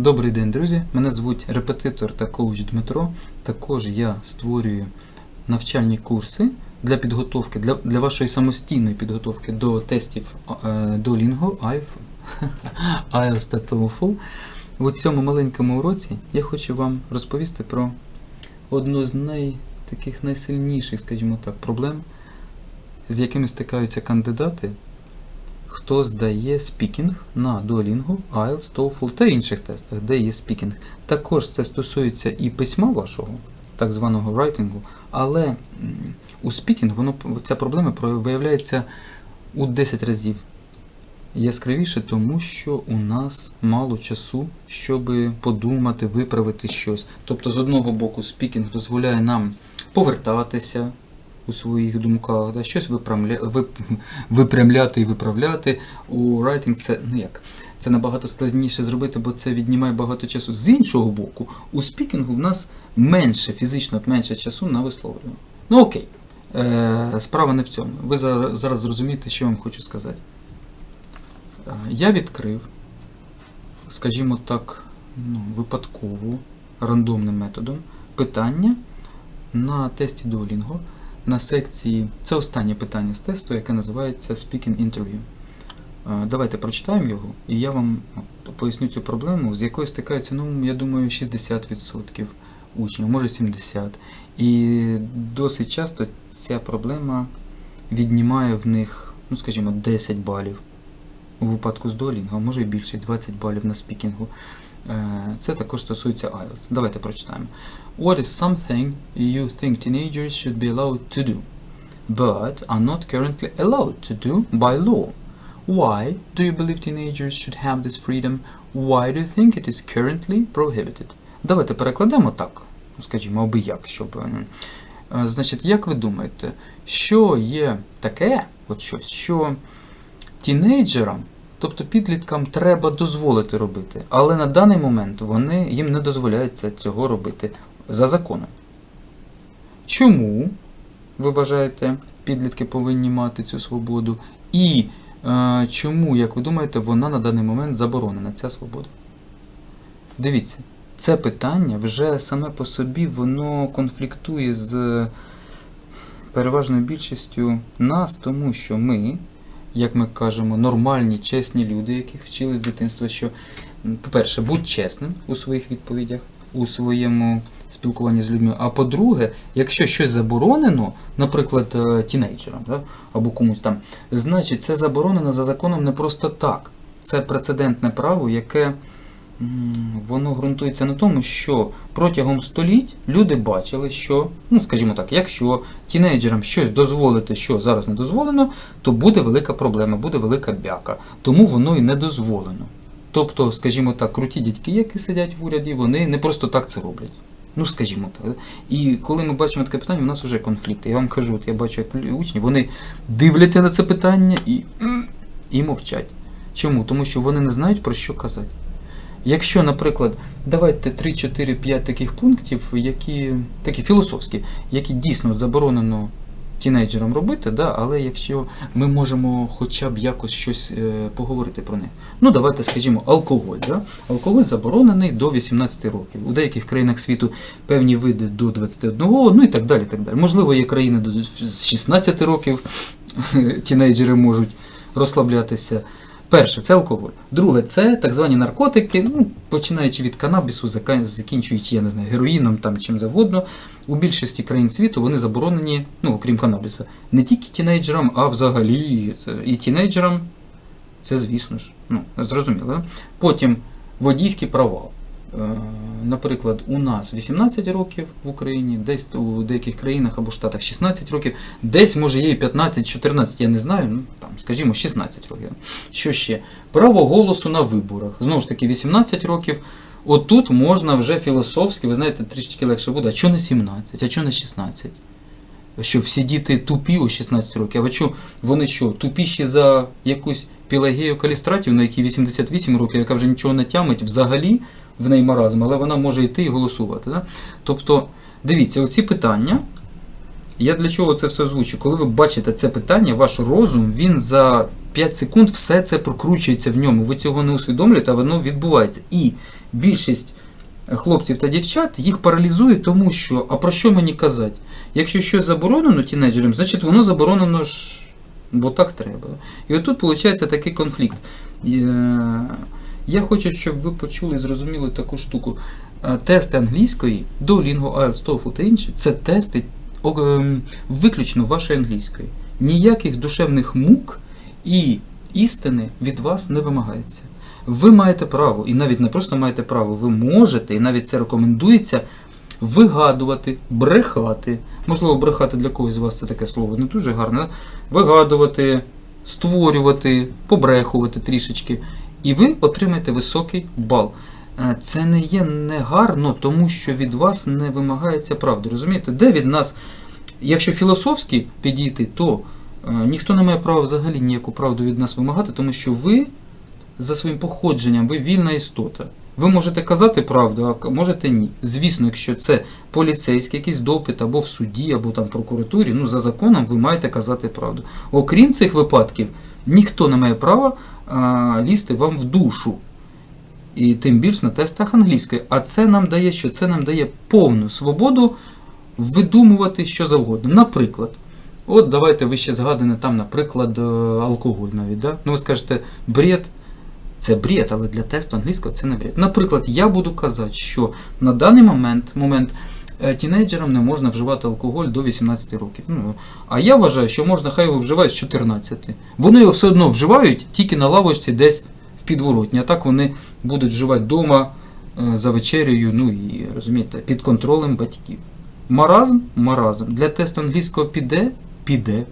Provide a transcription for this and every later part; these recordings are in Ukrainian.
Добрий день, друзі! Мене звуть репетитор та коуч Дмитро. Також я створюю навчальні курси для підготовки, для, для вашої самостійної підготовки до тестів е, Duolingo, IELTS, IELTS та TOEFL. У цьому маленькому уроці я хочу вам розповісти про одну з най, таких найсильніших, скажімо так, проблем, з якими стикаються кандидати хто здає спікінг на Duolingo, IELTS, TOEFL та інших тестах, де є спікінг. Також це стосується і письма вашого, так званого райтингу, але у спікінг воно, ця проблема про- виявляється у 10 разів яскравіше, тому що у нас мало часу, щоб подумати, виправити щось. Тобто, з одного боку, спікінг дозволяє нам повертатися у своїх думках, да, щось виправля... вип... випрямляти і виправляти. У райтинг це ну як? Це набагато складніше зробити, бо це віднімає багато часу. З іншого боку, у спікінгу в нас менше фізично менше часу на висловлювання. Ну окей, е, справа не в цьому. Ви зараз зрозумієте, що я вам хочу сказати. Е, Я відкрив, скажімо так, ну, випадково, рандомним методом питання на тесті Duolingo на секції. Це останнє питання з тесту, яке називається Speaking Interview. Е, Давайте прочитаємо його, і я вам поясню цю проблему, з якою стикаються, ну, я думаю, 60% учнів, може 70%. І досить часто ця проблема віднімає в них, ну, скажімо, 10 балів у випадку з а може і більше 20 балів на спікінгу. Е, Це також стосується IELTS. Давайте прочитаємо. What is something you think teenagers should be allowed to do, but are not currently allowed to do by law? Why do you believe teenagers should have this freedom? Why do you think it is currently prohibited? Давайте перекладемо так, скажімо, аби як, щоб. е, е, Значить, як ви думаєте, що є таке, от щось, що тінейджерам, тобто підліткам, треба дозволити робити, але на даний момент вони їм не дозволяється цього робити за законом. Чому, ви вважаєте, підлітки повинні мати цю свободу? І е, чому, як ви думаєте, вона на даний момент заборонена, ця свобода? Дивіться, це питання вже саме по собі воно конфліктує з переважною більшістю нас, тому що ми, як ми кажемо, нормальні, чесні люди, яких вчили з дитинства, що, по-перше, будь чесним у своїх відповідях, у своєму спілкуванні з людьми. А по-друге, якщо щось заборонено, наприклад, е, тінейджерам да, або комусь там, значить це заборонено за законом не просто так. Це прецедентне право, яке воно ґрунтується на тому, що протягом століть люди бачили, що, ну скажімо так, якщо тінейджерам щось дозволити, що зараз не дозволено, то буде велика проблема, буде велика бяка. Тому воно і не дозволено. Тобто, скажімо так, круті дядьки, які сидять в уряді, вони не просто так це роблять. Ну, скажімо так. І коли ми бачимо таке питання, у нас вже конфлікти. Я вам кажу, от я бачу, як учні, вони дивляться на це питання і, і мовчать. Чому? Тому що вони не знають про що казати. Якщо, наприклад, давайте 3, 4, 5 таких пунктів, які такі філософські, які дійсно заборонено тінейджерам робити, да, але якщо ми можемо хоча б якось щось е, поговорити про них. Ну, давайте скажімо, алкоголь. Да? Алкоголь заборонений до 18 років. У деяких країнах світу певні види до 21, ну і так далі. так далі. Можливо, є країни з 16 років тінейджери можуть розслаблятися. Перше, це алкоголь. Друге, це так звані наркотики, ну, починаючи від канабісу, закінчуючи, я не знаю, героїном там чим завгодно. У більшості країн світу вони заборонені, ну, окрім канабіса, не тільки тінейджерам, а взагалі і тінейджерам, це звісно ж, ну, зрозуміло. Потім водійські права. Е, Наприклад, у нас 18 років в Україні, десь у деяких країнах або штатах 16 років, десь може є 15-14, я не знаю, ну там, скажімо, 16 років. Що ще? Право голосу на виборах. Знову ж таки, 18 років. Отут можна вже філософськи, ви знаєте, трішечки легше буде. А чого не 17, а чого не 16? Що всі діти тупі у 16 років, а що вони що, тупіші за якусь Пелагею Калістратів, на якій 88 років, яка вже нічого не тямить взагалі в неї маразм, але вона може йти і голосувати. Да? Тобто, дивіться, оці питання. Я для чого це все озвучу? Коли ви бачите це питання, ваш розум, він за 5 секунд все це прокручується в ньому. Ви цього не усвідомлюєте, а воно відбувається. І більшість хлопців та дівчат їх паралізує, тому що, а про що мені казати? Якщо щось заборонено тінейджерам, значить воно заборонено ж, бо так треба. І отут виходить такий конфлікт. Я хочу, щоб ви почули і зрозуміли таку штуку. Е, Тести англійської, Duolingo, IELTS, TOEFL та інші це тести ем, виключно вашої англійської. Ніяких душевних мук і істини від вас не вимагається. Ви маєте право, і навіть не просто маєте право, ви можете, і навіть це рекомендується вигадувати, брехати. Можливо, брехати для когось з вас це таке слово не дуже гарне. Вигадувати, створювати, побрехувати трішечки. І ви отримаєте високий бал. Е, Це не є негарно, тому що від вас не вимагається правди. Розумієте, де від нас, якщо філософськи підійти, то е, ніхто не має права взагалі ніяку правду від нас вимагати, тому що ви за своїм походженням, ви вільна істота. Ви можете казати правду, а можете ні. Звісно, якщо це поліцейський якийсь допит або в суді, або там прокуратурі, ну за законом ви маєте казати правду. Окрім цих випадків, ніхто не має права а, лізти вам в душу. І тим більш на тестах англійської. А це нам дає що? Це нам дає повну свободу видумувати що завгодно. Наприклад, от давайте ви ще згадане там, наприклад, е, алкоголь навіть. Да? Ну ви скажете, бред. Це бред, але для тесту англійського це не бред. Наприклад, я буду казати, що на даний момент, момент тінейджерам не можна вживати алкоголь до 18 років. Ну, а я вважаю, що можна, хай його вживають з 14. Вони його все одно вживають тільки на лавочці десь в підворотні. А так вони будуть вживати вдома е, за вечерею, ну і розумієте, під контролем батьків. Маразм, маразм. Для тесту англійського піде, піде.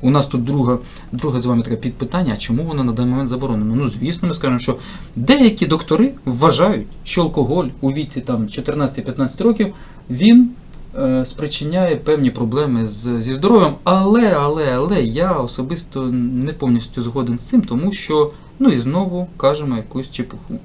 У нас тут друга, друге з вами таке підпитання, а чому воно на даний момент заборонено? Ну, звісно, ми скажемо, що деякі доктори вважають, що алкоголь у віці там 14-15 років він е, спричиняє певні проблеми з, зі здоров'ям. Але, але, але я особисто не повністю згоден з цим, тому що, ну і знову кажемо якусь чепуху.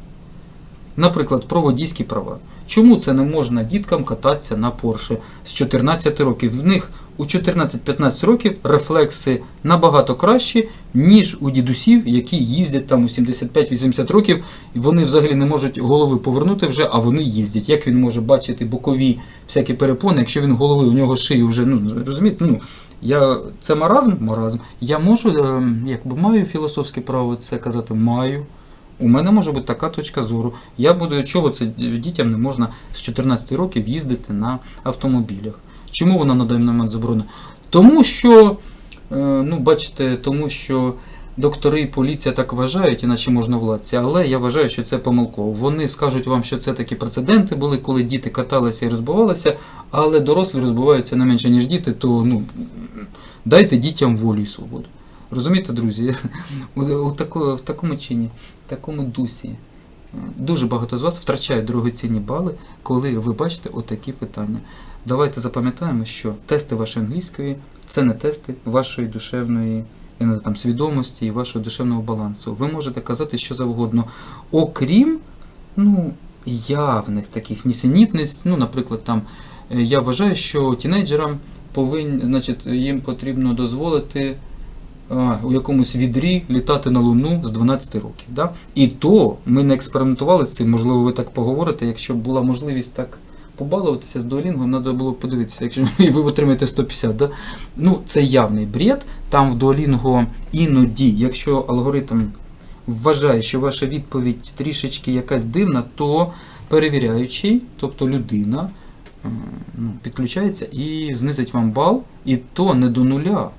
Наприклад, про водійські права. Чому це не можна діткам кататися на Порше з 14 років? В них у 14-15 років рефлекси набагато кращі, ніж у дідусів, які їздять там у 75-80 років, і вони взагалі не можуть голови повернути вже, а вони їздять. Як він може бачити бокові всякі перепони, якщо він голови, у нього шию вже, ну розумієте, ну. Я, це маразм, маразм. Я можу, е, якби маю філософське право це казати, маю. У мене може бути така точка зору. Я буду, чого це дітям не можна з 14 років їздити на автомобілях. Чому вона на даний момент заборонена? Тому що, е, ну, бачите, тому що доктори і поліція так вважають, іначе можна владці, але я вважаю, що це помилково. Вони скажуть вам, що це такі прецеденти були, коли діти каталися і розбивалися, але дорослі розбиваються не менше, ніж діти, то ну, дайте дітям волю і свободу. Розумієте, друзі? В такому чині, в такому дусі. Дуже багато з вас втрачають дорогоцінні бали, коли ви бачите отакі питання. Давайте запам'ятаємо, що тести вашої англійської це не тести вашої душевної там, свідомості і вашого душевного балансу. Ви можете казати що завгодно, окрім ну, явних таких нісенітниць. Ну, наприклад, там я вважаю, що тінейджерам повинні, значить, їм потрібно дозволити у якомусь відрі літати на Луну з 12 років. Да? І то ми не експериментували з цим, можливо, ви так поговорите, якщо б була можливість так побалуватися з Duolingo, треба було б подивитися, якщо і ви отримаєте 150. Да? Ну, це явний бред. Там в Duolingo іноді, якщо алгоритм вважає, що ваша відповідь трішечки якась дивна, то перевіряючий, тобто людина, ну, підключається і знизить вам бал, і то не до нуля.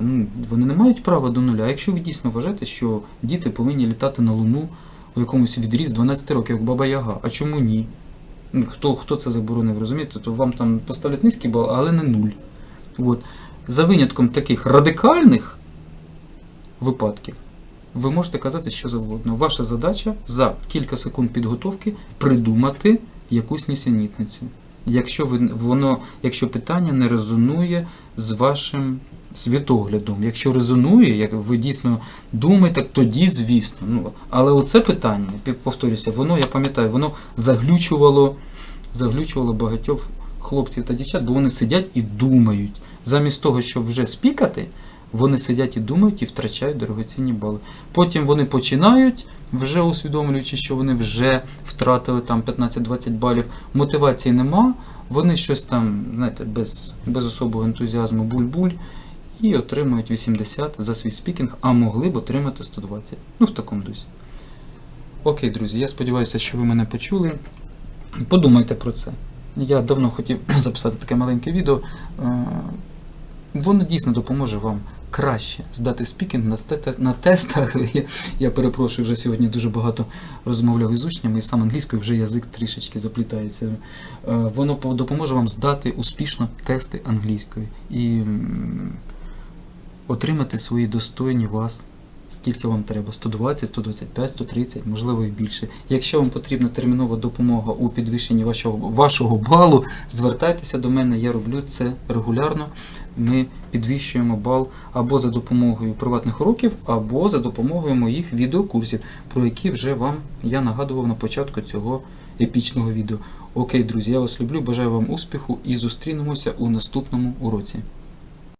Ну, вони не мають права до нуля. Якщо ви дійсно вважаєте, що діти повинні літати на Луну у якомусь відрі з 12 років, як Баба Яга, а чому ні? Ну, Хто, хто це заборонив, розумієте? То вам там поставлять низький бал, але не нуль. От. За винятком таких радикальних випадків, ви можете казати що завгодно. Ваша задача за кілька секунд підготовки придумати якусь нісенітницю. Якщо ви, воно, якщо питання не резонує з вашим світоглядом. Якщо резонує, як ви дійсно думаєте, тоді, звісно. Ну, але оце питання, повторюся, воно, я пам'ятаю, воно заглючувало, заглючувало багатьох хлопців та дівчат, бо вони сидять і думають. Замість того, щоб вже спікати, вони сидять і думають і втрачають дорогоцінні бали. Потім вони починають, вже усвідомлюючи, що вони вже втратили там 15-20 балів, мотивації нема, вони щось там, знаєте, без, без особого ентузіазму буль-буль і отримують 80 за свій спікінг, а могли б отримати 120. Ну, в такому дусі. Окей, друзі, я сподіваюся, що ви мене почули. Подумайте про це. Я давно хотів записати таке маленьке відео. Е, Воно дійсно допоможе вам краще здати спікінг на, тестах. Я, перепрошую, вже сьогодні дуже багато розмовляв із учнями, і сам англійською вже язик трішечки заплітається. Е, Воно допоможе вам здати успішно тести англійської і отримати свої достойні вас. Скільки вам треба? 120, 125, 130, можливо і більше. Якщо вам потрібна термінова допомога у підвищенні вашого, вашого балу, звертайтеся до мене, я роблю це регулярно. Ми підвищуємо бал або за допомогою приватних уроків, або за допомогою моїх відеокурсів, про які вже вам я нагадував на початку цього епічного відео. Окей, друзі, я вас люблю, бажаю вам успіху і зустрінемося у наступному уроці.